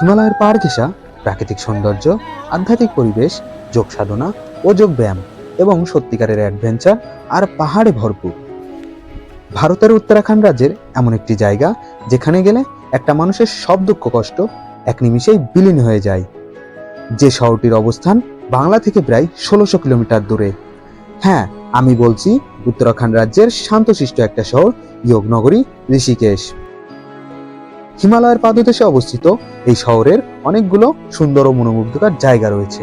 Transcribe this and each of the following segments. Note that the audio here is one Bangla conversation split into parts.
হিমালয়ের পাহাড় ঘেঁষা, প্রাকৃতিক সৌন্দর্য, আধ্যাত্মিক পরিবেশ, যোগ সাধনা ও যোগ ব্যায়াম এবং সত্যিকারের অ্যাডভেঞ্চার আর পাহাড়ে ভরপুর। ভারতের উত্তরাখণ্ড রাজ্যের এমন একটি জায়গা যেখানে গেলে একটা মানুষের সব দুঃখ কষ্ট এক নিমিষেই বিলীন হয়ে যায়। যে শহরটির অবস্থান বাংলা থেকে প্রায় ষোলোশো কিলোমিটার দূরে। হ্যাঁ আমি বলছি উত্তরাখণ্ড রাজ্যের শান্তশিষ্ট একটা শহর, যোগনগরী, ঋষিকেশ। হিমালয়ের পাদদেশে অবস্থিত এই শহরের অনেকগুলো সুন্দর ও মনোমুগ্ধকর জায়গা রয়েছে।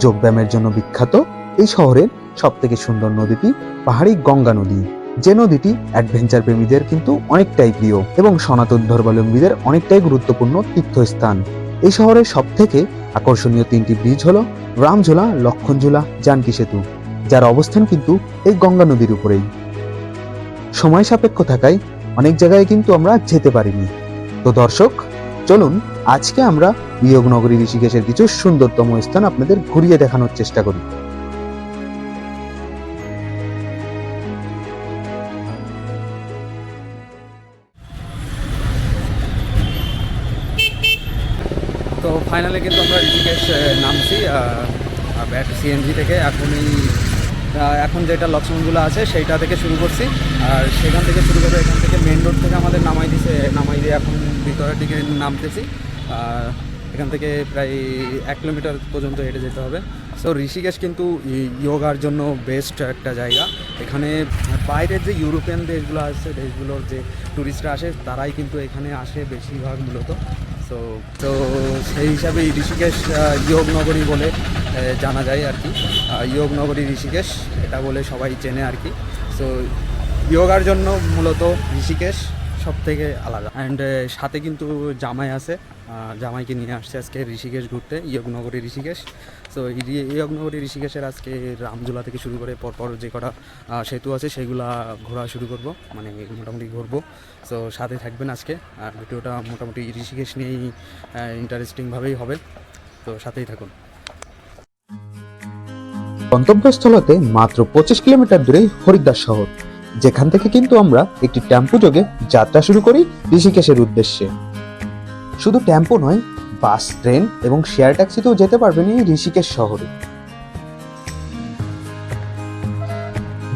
যোগব্যায়ামের জন্য বিখ্যাত এই শহরের সব থেকে সুন্দর নদীটি পাহাড়ি গঙ্গা নদী। যে নদীটি অ্যাডভেঞ্চার প্রেমীদের কিন্তু অনেকটাই প্রিয় এবং সনাতন ধর্মাবলম্বীদের অনেকটাই গুরুত্বপূর্ণ তীর্থস্থান। এই শহরের সব থেকে আকর্ষণীয় তিনটি ব্রিজ হল রামঝোলা, লক্ষণঝোলা, জানকী সেতু, যার অবস্থান কিন্তু এই গঙ্গা নদীর উপরেই। সময় সাপেক্ষ থাকায় অনেক জায়গায় কিন্তু আমরা যেতে পারিনি। তো দর্শক, চলুন আজকে আমরা বিয়োগনগরী ঋষিকেশের কিছু সুন্দরতম স্থান আপনাদের ঘুরিয়ে দেখানোর চেষ্টা করি। তো ফাইনালি কিন্তু আমরা ঋষিকেশ নামছি সিএনজি থেকে। এখন এই এখন যেটা লক্ষ্মণগুলো আছে সেইটা থেকে শুরু করছি। আর সেখান থেকে শুরু করে এখান থেকে মেন রোড থেকে আমাদের নামাই দিছে নামাই দিয়ে এখন ভিতরের দিকে নামতেছি। আর এখান থেকে প্রায় এক কিলোমিটার পর্যন্ত হেঁটে যেতে হবে। সো ঋষিকেশ কিন্তু ইয়োগার জন্য বেস্ট একটা জায়গা। এখানে বাইরের যে ইউরোপিয়ান দেশগুলো আছে দেশগুলোর যে ট্যুরিস্টরা আসে তারাই কিন্তু এখানে আসে বেশিরভাগ মূলত। তো তো সেই হিসাবে ঋষিকেশ আহ, যোগ নগরী বলে জানা যায় আর কি। আহ, যোগ নগরী ঋষিকেশ এটা বলে সবাই চেনে আর কি। সো যোগার জন্য মূলত ঋষিকেশ সব থেকে আলাদা অ্যান্ড সাথে কিন্তু জামাই আছে। জামাইকে নিয়ে আসছে আজকে ঋষিকেশ ঘুরতে ইয়গনগরী ঋষিকেশ। সো ইয়োগনগরী ঋষিকেশের আজকে রামজোলা থেকে শুরু করে পরপর যে কটা সেতু আছে সেগুলা ঘোরা শুরু করব। মানে মোটামুটি ঘুরবো। সো সাথে থাকবেন আজকে। আর ভিডিওটা মোটামুটি ঋষিকেশ নিয়েই ইন্টারেস্টিংভাবেই হবে। তো সাথেই থাকুন। গন্তব্যস্থলতে মাত্র পঁচিশ কিলোমিটার দূরেই হরিদ্বার শহর, যেখান থেকে কিন্তু আমরা একটি টেম্পো যোগে যাত্রা শুরু করি ঋষিকেশের উদ্দেশ্যে। শুধু টেম্পো নয়, বাস, ট্রেন এবং শেয়ার ট্যাক্সিতেও যেতে পারবেন এই ঋষিকেশ শহরে।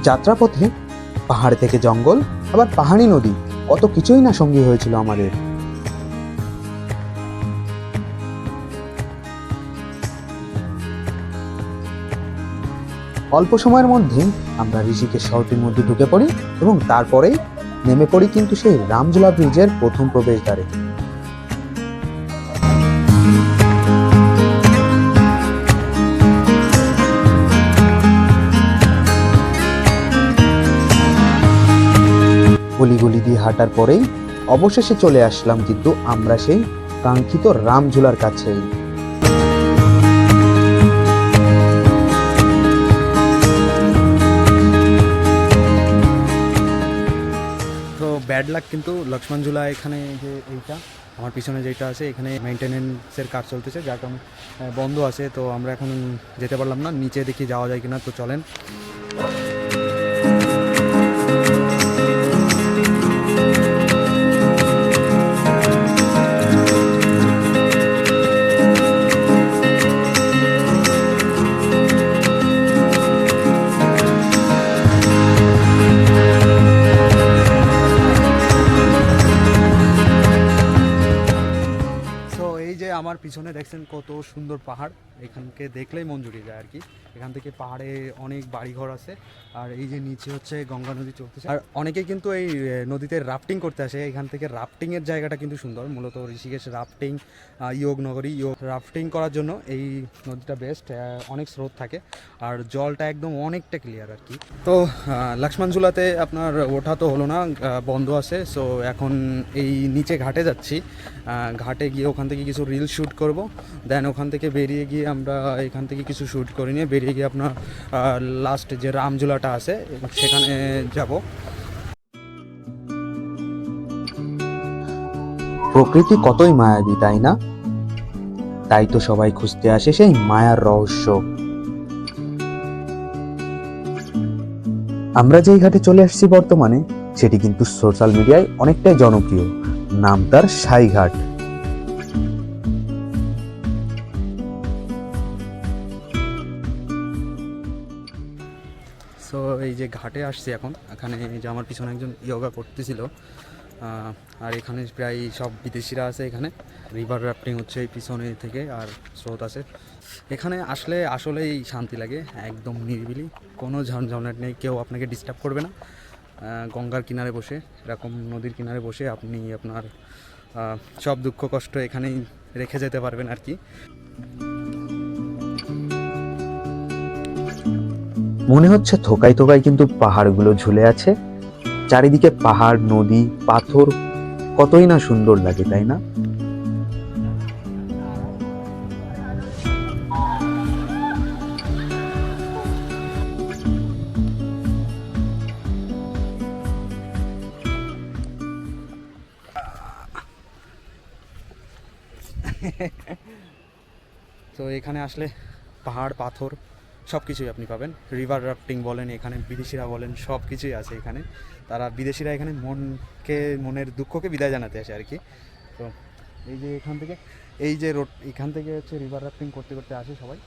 যাত্রাপথে পাহাড় থেকে জঙ্গল, আবার পাহাড়ি নদী, কত কিছুই না সঙ্গী হয়েছিল আমাদের। অল্প সময়ের মধ্যে আমরা ঋষিকেশ শহরটির মধ্যে ঢুকে পড়ি এবং তারপরেই নেমে পড়ি কিন্তু সেই রামজোলা ব্রিজের প্রথম প্রবেশদ্বারে। গলি দিয়ে হাঁটার পরেই অবশেষে চলে আসলাম কিন্তু আমরা সেই কাঙ্ক্ষিত রামঝোলার কাছেই। ব্যাড লাক কিন্তু লক্ষ্মণঝুলা এখানে যে এইটা, আমার পিছনে যেটা আছে, এখানে মেনটেনেন্সের কাজ চলতেছে, যার কারণ বন্ধ আছে, তো আমরা এখন যেতে পারলাম না, নিচে দেখি যাওয়া যায় কিনা, তো চলেন। পাহাড়, এখানকে দেখলেই মন জুড়িয়ে যায় আর কি এখান থেকে পাহাড়ে অনেক বাড়িঘর আছে, আর এই যে নিচে হচ্ছে গঙ্গা নদী চলতেছে। আর অনেকে কিন্তু এই নদীতে রাফটিং করতে আসে। এখান থেকে রাফটিংয়ের জায়গাটা কিন্তু সুন্দর, মূলত ঋষিকেশ রাফটিং ইয়োগ নগরী ইয়োগ রাফটিং করার জন্য এই নদীটা বেস্ট অনেক স্রোত থাকে। আর জলটা একদম অনেকটা ক্লিয়ার আর কি তো লক্ষ্মণঝুলাতে আপনার ওঠা তো হলো না বন্ধ আছে। সো এখন এই নিচে ঘাটে যাচ্ছি। ঘাটে গিয়ে ওখান থেকে কিছু রিল শ্যুট করব। দেন ওখান থেকে বেরিয়ে গিয়ে আমরা এখান থেকে কিছু শ্যুট করে নিয়ে বেরিয়ে গিয়ে আপনার লাস্ট যে রামঝুলাটা আছে, সেখানে যাব। প্রকৃতি কতই মায়াবী, তাই না? তাই তো সবাই খুঁজতে আসে সেই মায়ার রহস্য। আমরা যেই ঘাটে চলে আসছি বর্তমানে, সেটি কিন্তু সোশ্যাল মিডিয়ায় অনেকটাই জনপ্রিয়। নাম তার সাইঘাট। যে ঘাটে আসছি এখন, এখানে যে আমার পিছনে একজন ইয়োগা করতেছিল আর এখানে প্রায় সব বিদেশিরা আছে এখানে। রিভার রাফটিং হচ্ছে এই পিছনে থেকে, আর স্রোত আছে। এখানে আসলে আসলেই শান্তি লাগে, একদম নিরিবিলি, কোনো ঝঞ্ঝাট নেই, কেউ আপনাকে ডিস্টার্ব করবে না। গঙ্গার কিনারে বসে, এরকম নদীর কিনারে বসে আপনি আপনার সব দুঃখ কষ্ট এখানেই রেখে যেতে পারবেন আর কি। মনে হচ্ছে থোকায় থোকায় কিন্তু পাহাড়গুলো ঝুলে আছে। চারিদিকে পাহাড়, নদী, পাথর, কতই না সুন্দর লাগে, তাই না? তো এখানে আসলে পাহাড়, পাথর সব কিছুই আপনি পাবেন। রিভার রাফটিং বলেন, এখানে বিদেশিরা বলেন সব কিছুই আছে এখানে। তারা বিদেশিরা এখানে মনকে, মনের দুঃখকে বিদায় জানাতে আসে আর কি তো এই যে এখান থেকে, এই যে রোড এখান থেকে হচ্ছে রিভার রাফটিং করতে করতে আসে সবাই।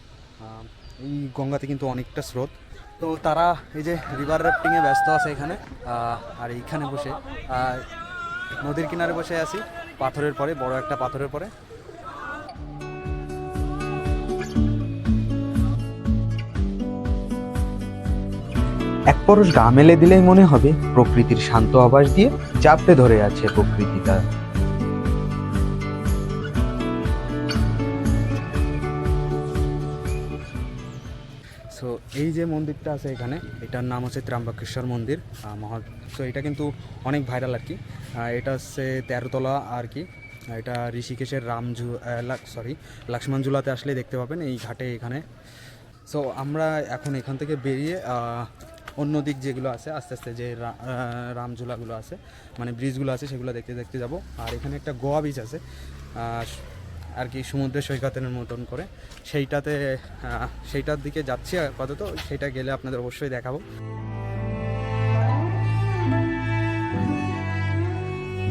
এই গঙ্গাতে কিন্তু অনেকটা স্রোত। তো তারা এই যে রিভার রাফটিংয়ে ব্যস্ত আছে এখানে আর এইখানে বসে নদীর কিনারে বসে আছি। পাথরের পরে, বড় একটা পাথরের পরে। এক পরশ গা মেলে দিলেই মনে হবে প্রকৃতির শান্ত আবাস দিয়ে চাপড়ে ধরে আছে প্রকৃতিটা। সো এই যে মন্দিরটা আছে এখানে, এটার নাম হচ্ছে ত্র্যম্বকেশ্বর মন্দির মহা সো এটা কিন্তু অনেক ভাইরাল আর কি। এটা হচ্ছে তেরোতলা আর কি। এটা ঋষিকেশের রামঝু সরি লক্ষ্মণঝুলাতে আসলে দেখতে পাবেন এই ঘাটে এখানে। সো আমরা এখন এখান থেকে বেরিয়ে অন্য দিক যেগুলো আছে, আস্তে আস্তে যে রামঝুলাগুলো আছে মানে ব্রিজগুলো আছে, সেগুলো দেখতে দেখতে যাব। আর এখানে একটা গোয়া বিচ আছে আর কি সমুদ্রের সৈকতের মতন করে। সেইটাতে সেইটার দিকে যাচ্ছি আপাতত সেটা গেলে আপনাদের অবশ্যই দেখাবো।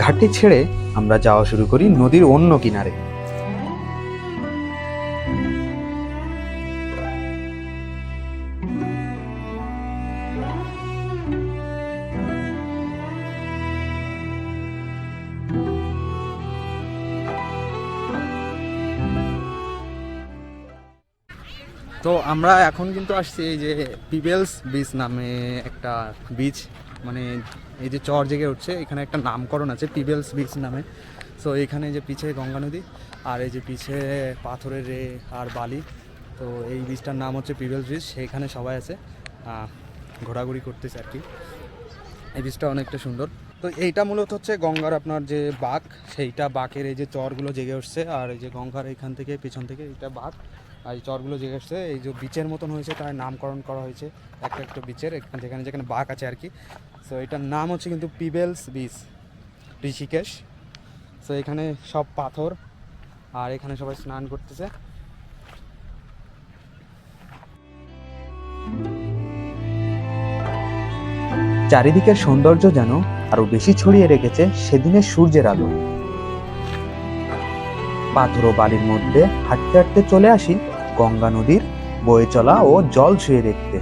ঘাটটি ছেড়ে আমরা যাওয়া শুরু করি নদীর অন্য কিনারে। আমরা এখন কিন্তু আসছি এই যে পিবেলস বিচ নামে একটা বিচ মানে এই যে চর জেগে উঠছে, এখানে একটা নামকরণ আছে পিবেলস বিচ নামে। সো এখানে যে পিছে গঙ্গা নদী আর এই যে পিছে পাথরের রে আর বালি, তো এই বীজটার নাম হচ্ছে পিবেলস বিচ সেইখানে সবাই আছে। ঘোরাঘুরি করতেছে আর কি। এই বীজটা অনেকটা সুন্দর। তো এইটা মূলত হচ্ছে গঙ্গার আপনার যে বাঘ সেইটা বাঘের এই যে চরগুলো জেগে উঠছে, আর এই যে গঙ্গার এখান থেকে পিছন থেকে এটা বাঘ আর এই চরগুলো জেগে উঠছে এই যে বিচের মতন হয়েছে, তার নামকরণ করা হয়েছে একটা একটা বিচের যেখানে যেখানে বাঘ আছে আর কি। সো এটার নাম হচ্ছে কিন্তু পিবেলস বিচ, ঋষিকেশ। সো এখানে সব পাথর, আর এখানে সবাই স্নান করতেছে। চারিদিকের সৌন্দর্য যেন আরও বেশি ছড়িয়ে রেখেছে সেদিনের সূর্যের আলো। পাথর ও বালির মধ্যে হাঁটতে হাঁটতে চলে আসি গঙ্গা নদীর বয়ে চলা ও জল ছুঁয়ে দেখতে।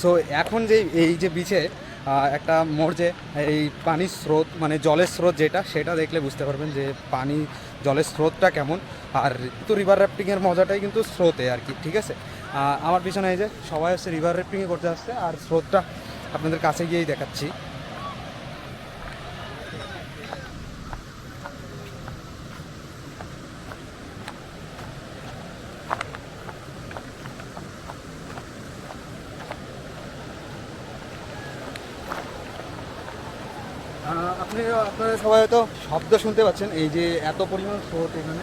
সো এখন যে এই যে বিচে একটা মোড় এই পানির স্রোত মানে জলের স্রোত যেটা, সেটা দেখলে বুঝতে পারবেন যে পানি, জলের স্রোতটা কেমন। আর তো রিভার র্যাফটিংয়ের মজাটাই কিন্তু স্রোতে আর কি, ঠিক আছে? আমার পিছনে এই যে সবাই হচ্ছে রিভার র্যাফটিংয়ে করতে আসছে, আর স্রোতটা আপনাদের কাছে গিয়েই দেখাচ্ছি। আপনি, আপনারা সবাই হয়তো শব্দ শুনতে পাচ্ছেন, এই যে এত পরিমাণ স্রোত এখানে।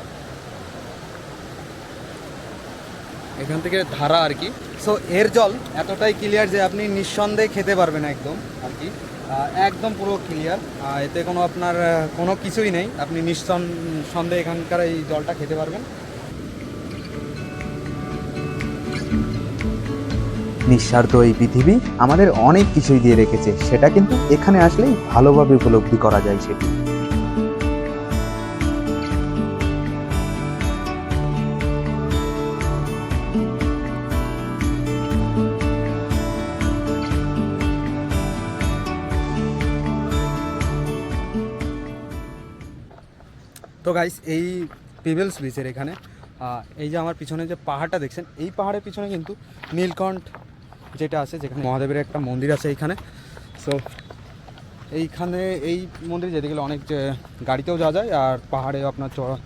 এখান থেকে ধারা আর কি। সো এর জল এতটাই ক্লিয়ার যে আপনি নিঃসন্দেহে খেতে পারবেন একদম আর কি। একদম পুরো ক্লিয়ার এতে কোনো আপনার কোনো কিছুই নেই। আপনি নিঃসন্দেহে এখানকার এই জলটা খেতে পারবেন। নিঃস্বার্থ এই পৃথিবী আমাদের অনেক কিছুই দিয়ে রেখেছে। সেটা কিন্তু এখানে আসলেই ভালোভাবে উপলব্ধি করা যায় সেটি। তো গাইস এই পিবেলস বিচের এখানে এই যে আমার পিছনে যে পাহাড়টা দেখছেন, এই পাহাড়ের পিছনে কিন্তু নীলকণ্ঠ যেটা আছে যেখানে মহাদেবের একটা মন্দির আছে এইখানে। সো এইখানে এই মন্দিরে যেতে গেলে অনেক গাড়িতেও যাওয়া যায় আর পাহাড়ে আপনার চড়া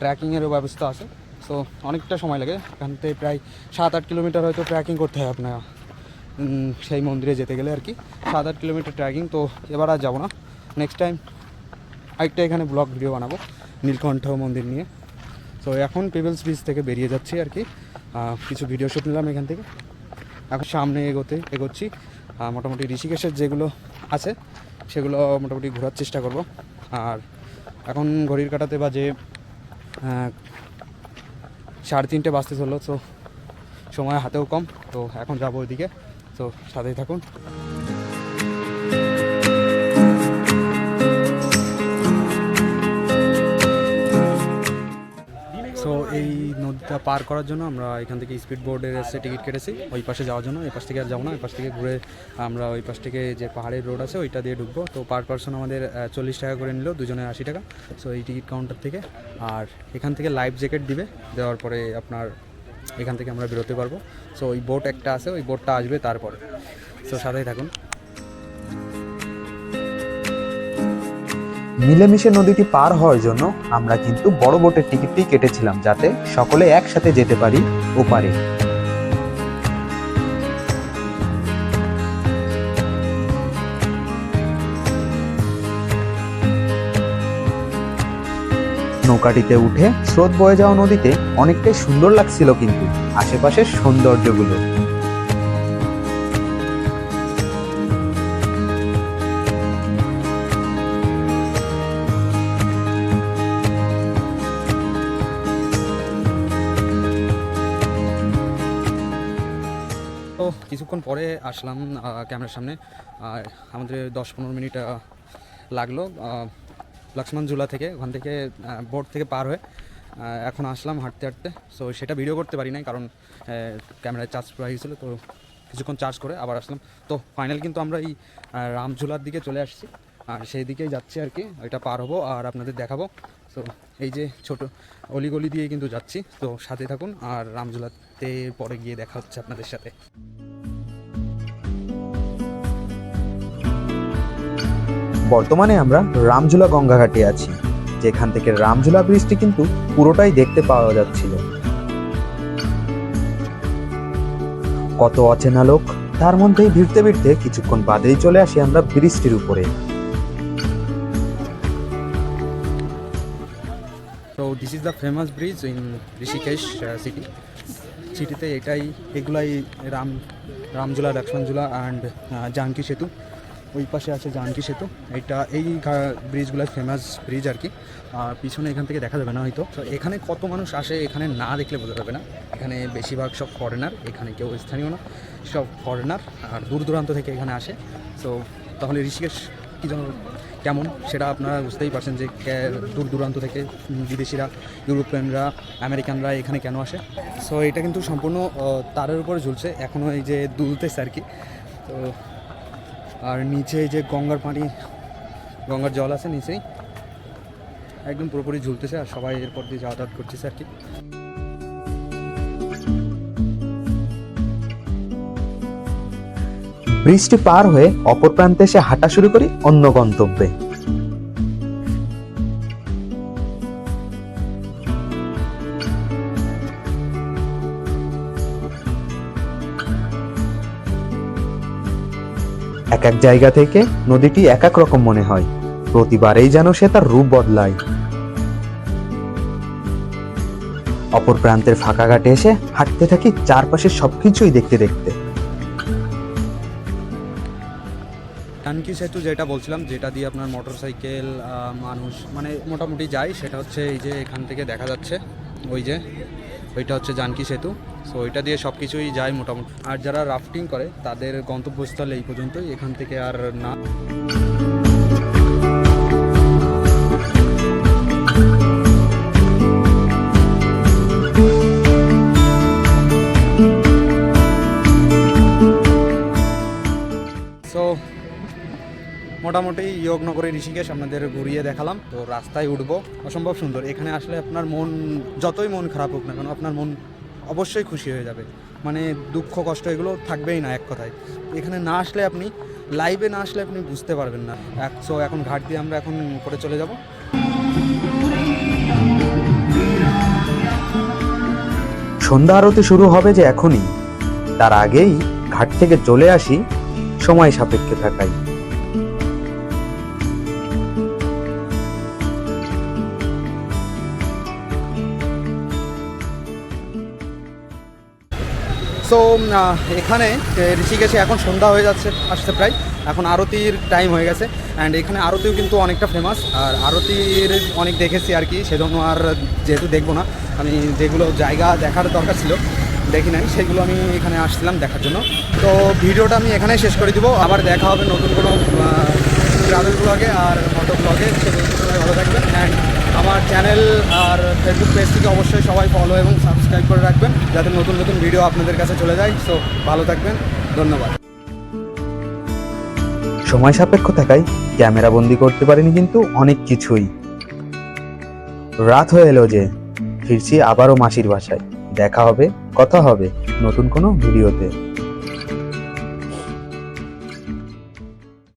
ট্রেকিংয়েরও ব্যবস্থা আছে। সো অনেকটা সময় লাগে। এখান থেকে প্রায় সাত আট কিলোমিটার হয়তো ট্রেকিং করতে হয় আপনার সেই মন্দিরে যেতে গেলে আর কি। সাত আট কিলোমিটার ট্রেকিং তো এবার আর যাব না। নেক্সট টাইম আরেকটা এখানে ব্লগ ভিডিও বানাবো, নীলকণ্ঠ মন্দির নিয়ে। তো এখন পিপলস বিচ থেকে বেরিয়ে যাচ্ছি আর কি। কিছু ভিডিও শ্যুট নিলাম এখান থেকে। এখন সামনে এগোতে, এগোচ্ছি। আর মোটামুটি ঋষিকেশের যেগুলো আছে, সেগুলো মোটামুটি ঘোরার চেষ্টা করব। আর এখন ঘড়ির কাটাতে বাজে সাড়ে তিনটে বাজতে চলল, তো সময় হাতেও কম, তো এখন যাব ওইদিকে। তো সাথেই থাকুন। পার করার জন্য আমরা এখান থেকে স্পিড বোর্ডের এসে টিকিট কেটেছি। ওই পাশে যাওয়ার জন্য এই পাশ থেকে আর যাব না ওই পাশ থেকে ঘুরে আমরা ওই পাশ থেকে যে পাহাড়ের রোড আছে ওইটা দিয়ে ঢুকবো। তো পার পার্সন আমাদের চল্লিশ টাকা করে নিল, দুজনে আশি টাকা। সো এই টিকিট কাউন্টার থেকে। আর এখান থেকে লাইফ জ্যাকেট দিবে, দেওয়ার পরে আপনার এখান থেকে আমরা বেরোতে পারব। সো ওই বোট একটা আছে, ওই বোটটা আসবে তারপরে। সো সাথেই থাকুন। মিলেমিশে নদীটি পার হওয়ার জন্য আমরা কিন্তু বড় বোটের টিকিটটি কেটেছিলাম যাতে সকলে একসাথে যেতে পারি ওপারে। নৌকাটিতে উঠে স্রোত বয়ে যাওয়া নদীতে অনেকটাই সুন্দর লাগছিল কিন্তু, আশেপাশের সৌন্দর্যগুলো। আসলাম ক্যামেরার সামনে। আমাদের দশ পনেরো মিনিট লাগল লক্ষ্মণ ঝুলা থেকে, ওখান থেকে বোর্ড থেকে পার হয়ে এখন আসলাম হাঁটতে হাঁটতে। সো সেটা ভিডিও করতে পারি নাই কারণ ক্যামেরায় চার্জ প্রায় গেছিল তো কিছুক্ষণ চার্জ করে আবার আসলাম। তো ফাইনাল কিন্তু আমরা এই রামঝুলার দিকে চলে আসছি। আর সেই দিকেই যাচ্ছি আর কি, ওইটা পার হব আর আপনাদের দেখাবো। তো এই যে ছোট অলিগলি দিয়ে কিন্তু যাচ্ছি। তো সাথে থাকুন আর রামঝুলাতে পরে গিয়ে দেখা হচ্ছে আপনাদের সাথে। বর্তমানে আমরা রামঝুলা গঙ্গাঘাটে আছি, যেখান থেকে রামঝুলা ব্রিজটি কিন্তু পুরোটাই দেখতে পাওয়া যাচ্ছিল। কত অচেনা লোক, তার মধ্যেই ভিড়তে ভিড়তে কিছুক্ষণ বাদেই চলে আসি আমরা ব্রিজটির উপরে। তো this is the famous bridge in Rishikesh city সিটিতে এটাই, এগুলাই রাম, রামঝুলা, লক্ষ্মণঝুলা অ্যান্ড জানকি সেতু। ওই পাশে আছে জানকি সেতু। এটা এই ব্রিজগুলো ফেমাস ব্রিজ আর কি। পিছনে এখান থেকে দেখা যাবে না হয়তো। তো এখানে কত মানুষ আসে এখানে না দেখলে বোঝা যাবে না। এখানে বেশিরভাগ সব ফরেনার এখানে কেউ স্থানীয় না। সব ফরেনার আর দূর দূরান্ত থেকে এখানে আসে। তো তাহলে ঋষিকেশ কী যেন কেমন সেটা আপনারা বুঝতেই পারছেন যে দূর দূরান্ত থেকে বিদেশিরা, ইউরোপিয়ানরা, আমেরিকানরা এখানে কেন আসে। সো এটা কিন্তু সম্পূর্ণ তারের উপরে ঝুলছে। এখনও এই যে দুলতেছে আর কি। তো আর নিচে যে গঙ্গার পানি, গঙ্গার জল আছে নিচেই। একদম পুরোপুরি ঝুলতেছে আর সবাই এরপর দিয়ে যাতায়াত করতেছে আর কি ব্রিজটি পার হয়ে অপর প্রান্তে এসে হাঁটা শুরু করি অন্য গন্তব্যে। এক জায়গা থেকে নদীটি এক এক রকম মনে হয়। প্রতিবারেই যেন সে তার রূপ বদলায়। অপর প্রান্তের ফাঁকা ঘাটে এসে হাঁটতে থাকি চারপাশের সবকিছুই দেখতে দেখতে। টানকি সেতু যেটা বলছিলাম, যেটা দিয়ে আপনার মোটর সাইকেল মানুষ মানে মোটামুটি যায়, সেটা হচ্ছে এই যে এখান থেকে দেখা যাচ্ছে, ওই যে ওইটা হচ্ছে জানকি সেতু। সো ওইটা দিয়ে সব কিছুই যায় মোটামুটি। আর যারা রাফটিং করে, তাদের গন্তব্যস্থল এই পর্যন্তই। এখান থেকে আর না। মোটামুটি যোগনগরে ঋষিকেশ আপনাদের ঘুরিয়ে দেখালাম। তো রাস্তায় উঠবো। অসম্ভব সুন্দর। এখানে আসলে আপনার মন, যতই মন খারাপ হোক না কেন, আপনার মন অবশ্যই খুশি হয়ে যাবে। মানে দুঃখ, কষ্ট এগুলো থাকবেই না এক কথায়। এখানে না আসলে আপনি লাইভে না আসলে আপনি বুঝতে পারবেন না। সো এখন ঘাট দিয়ে আমরা এখন করে চলে যাব। সন্ধ্যা আরতি শুরু হবে যে এখনই। তার আগেই ঘাট থেকে চলে আসি সময় সাপেক্ষে থাকায়। সো এখানে ঋষিকেশে এখন সন্ধ্যা হয়ে যাচ্ছে, আসছে প্রায়। এখন আরতির টাইম হয়ে গেছে অ্যান্ড এখানে আরতিও কিন্তু অনেকটা ফেমাস আর আরতির অনেক দেখেছি আর কি, সেজন্য আর যেহেতু দেখব না, আমি যেগুলো জায়গা দেখার দরকার ছিল, দেখি নাই, সেগুলো আমি এখানে আসছিলাম দেখার জন্য। তো ভিডিওটা আমি এখানেই শেষ করে দিব, আবার দেখা হবে নতুন কোনো ট্রাভেল ব্লগে আর মতো ব্লগে সেগুলো ভালো থাকবেন অ্যান্ড আমার চ্যানেল আর ফেসবুক পেজটিকে অবশ্যই সবাই ফলো এবং সাবস্ক্রাইব করে রাখবেন, যাতে নতুন নতুন ভিডিও আপনাদের কাছে চলে যায়। সো ভালো থাকবেন, ধন্যবাদ। সময় সাপেক্ষ থাকায় ক্যামেরা বন্দি করতে পারিনি কিন্তু অনেক কিছুই। রাত হয়ে এলো যে, ফিরছি আবারও মাসির বাসায়। দেখা হবে, কথা হবে নতুন কোনো ভিডিওতে